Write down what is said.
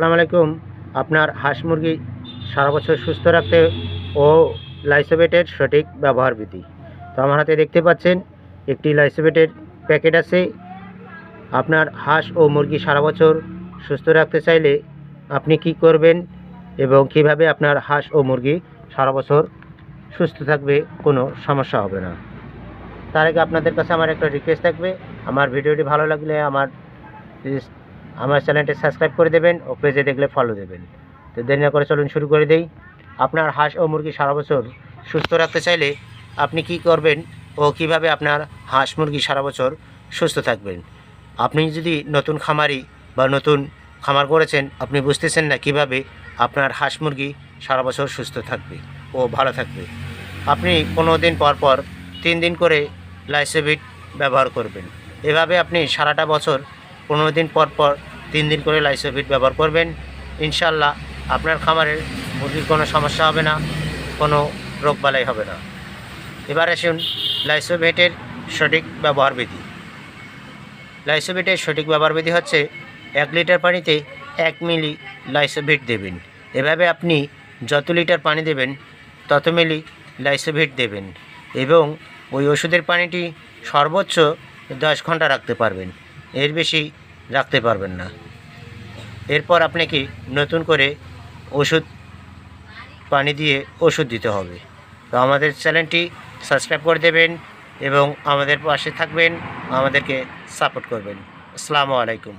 আসসালামু আলাইকুম। আপনার হাঁস মুরগি সারা বছর সুস্থ রাখতে ও লাইসোবেটের সঠিক ব্যবহার বিধি। তো আমার হাতে দেখতে পাচ্ছেন, একটি লাইসোবেটের প্যাকেট আছে। আপনার হাঁস ও মুরগি সারা বছর সুস্থ রাখতে চাইলে আপনি কি করবেন এবং কীভাবে আপনার হাঁস ও মুরগি সারা বছর সুস্থ থাকবে কোনো সমস্যা হবে না। তার আগে আপনাদের কাছে আমার একটা রিকোয়েস্ট থাকবে। আমার ভিডিওটি ভালো লাগলে আমার আমার চ্যানেলটি সাবস্ক্রাইব করে দেবেন ও পেজে দেখলে ফলো দেবেন। তো দেরি না করে চলুন শুরু করে দেই। আপনার হাঁস ও মুরগি সারা বছর সুস্থ রাখতে চাইলে আপনি কি করবেন ও কীভাবে আপনার হাঁস মুরগি সারা বছর সুস্থ থাকবেন? আপনি যদি নতুন খামারি বা নতুন খামার করেছেন, আপনি বুঝতেছেন না কীভাবে আপনার হাঁস মুরগি সারা বছর সুস্থ থাকবে ও ভালো থাকবে। আপনি পনেরো দিন পর পর তিন দিন করে লাইসোভিট ব্যবহার করবেন। এভাবে আপনি সারাটা বছর পনেরো দিন পর পর তিন দিন করে লাইসোভিট ব্যবহার করবেন। ইনশাল্লাহ আপনার খামারের মুরগির কোনো সমস্যা হবে না, কোনো রোগবালাই হবে না। এবার আসুন লাইসোভেটের সঠিক ব্যবহার বিধি। লাইসোভেটের সঠিক ব্যবহার বিধি হচ্ছে এক লিটার পানিতে এক মিলি লাইসোভেট দেবেন। এভাবে আপনি যত লিটার পানি দেবেন, তত মিলি লাইসোভেট দেবেন এবং ওই ওষুধের পানিটি সর্বোচ্চ দশ ঘণ্টা রাখতে পারবেন। এর বেশি রাখতে পারবেন না। এরপর আপনাকে নতুন করে ওষুধ পানি দিয়ে ওষুধ দিতে হবে। তো আমাদের চ্যানেলটি সাবস্ক্রাইব করে দেবেন এবং আমাদের পাশে থাকবেন, আমাদেরকে সাপোর্ট করবেন। আসসালামু আলাইকুম।